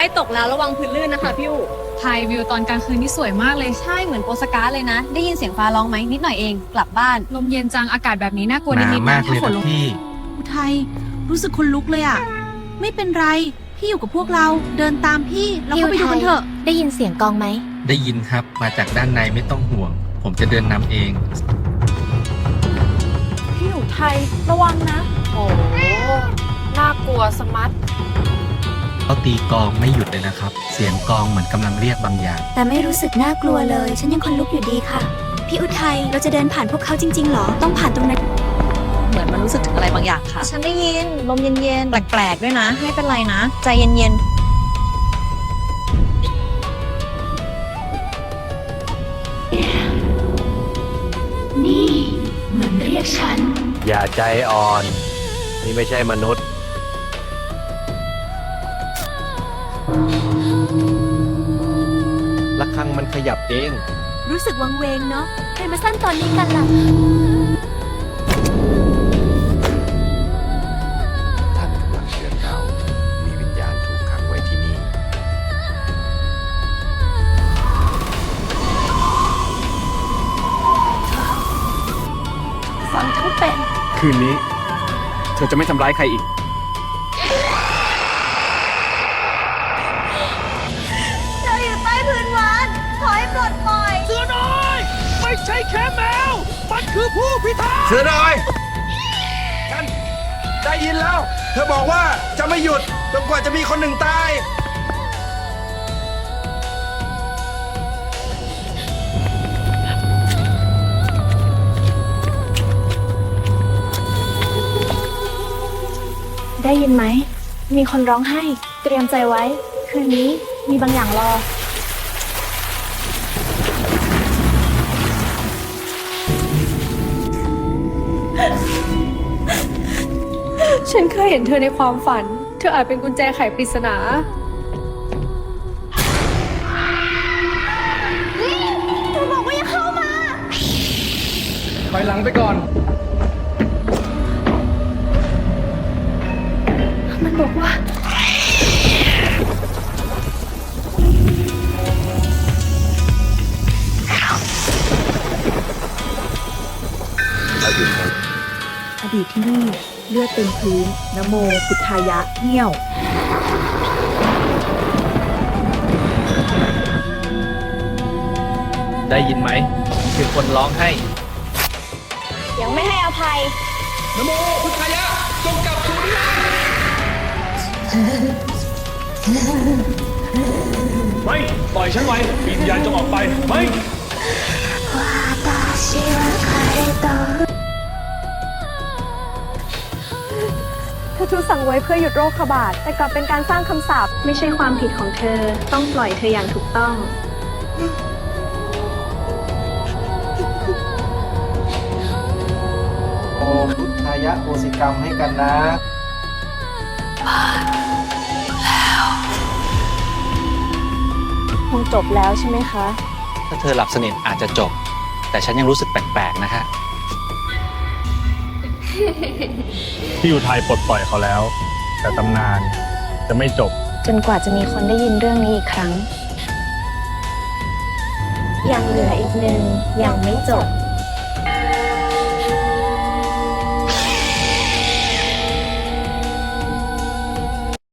ไอ้ตกแล้วระวังพื้นลื่นนะคะพี่อู๋ไทยวิวตอนกลางคืนนี่สวยมากเลย ใช่เหมือนโปสการ์ดเลยนะ ได้ยินเสียงฟ้าร้องไหมนิดหน่อยเองกลับบ้าน ลมเย็นจังอากาศแบบนี้น่ากลัวหนินาดๆมานะกเลถ้ายฝนนะลงพี่ อุทัยรู้สึกคนลุกเลยอะไม่เป็นไร พี่อยู่กับพวกเราเดินตามพี่เราก็ไปดูกันเถอะได้ยินเสียงกองไหม ได้ยินครับ มาจากด้านในไม่ต้องห่วง ผมจะเดินนำเอง พี่อู๋ไทยระวังนะ โอ้น่ากลัวสมัต เขาตีกลองไม่หยุดเลยนะครับ เสียงกลองเหมือนกำลังเรียกบางอย่าง แต่ไม่รู้สึกน่ากลัวเลย ฉันยังคนลุกอยู่ดีค่ะ พี่อุทัยเราจะเดินผ่านพวกเขาจริงๆหรอ ต้องผ่านตรงนั้น เหมือนมันรู้สึกถึงอะไรบางอย่างค่ะ ฉันได้ยินลมเย็นๆ แปลกๆด้วยนะ ไม่เป็นไรนะ ใจเย็นอย่าใจอ่อน นี่ไม่ใช่มนุษย์ ครังมันขยับเอง รู้สึกวังเวงเนาะใครมาสั้นตอนนี้กันล่ะ ท่านกำลังเชิญเรามีวิญญาณถูกขังไว้ที่นี่ ฟังทั้งเป็น คืนนี้ เธอจะไม่ทำร้ายใครอีก เสือน้อยได้ยินแล้ว เธอบอกว่าจะไม่หยุดจนกว่าจะมีคนหนึ่งตาย ได้ยินไหม มีคนร้องไห้ เตรียมใจไว้ คืนนี้มีบางอย่างรอ ฉันเคยเห็นเธอในความฝัน เธออาจเป็นกุญแจไขปริศนาถอยหลังไปก่อน มันบอกว่า อดีตที่นี่ เลือดเต็มพื้นนโมพุทธายะเหี้ยวได้ยินไหมคือคนร้องให้ ยังไม่ให้อภัย นโมพุทธายะจงกลับสู่นิรันดร์ไม่ ปล่อยฉันไว้วิญญาณจงออกไป ไม่ ถูกสั่งไว้เพื่อหยุดโรคระบาด แต่กลับเป็นการสร้างคำสาปไม่ใช่ความผิดของเธอ ต้องปล่อยเธออย่างถูกต้อง โอพุทธายะโอสิกรรมให้กันนะ คงจบแล้วใช่ไหมคะ ถ้าเธอหลับสนิทอาจจะจบ แต่ฉันยังรู้สึกแปลกๆ นะคะ พี่อุทัยปลดปล่อยเขาแล้ว แต่ตำนานจะไม่จบ จนกว่าจะมีคนได้ยินเรื่องนี้อีกครั้ง ยังเหลืออีกหนึ่งยังไม่จบ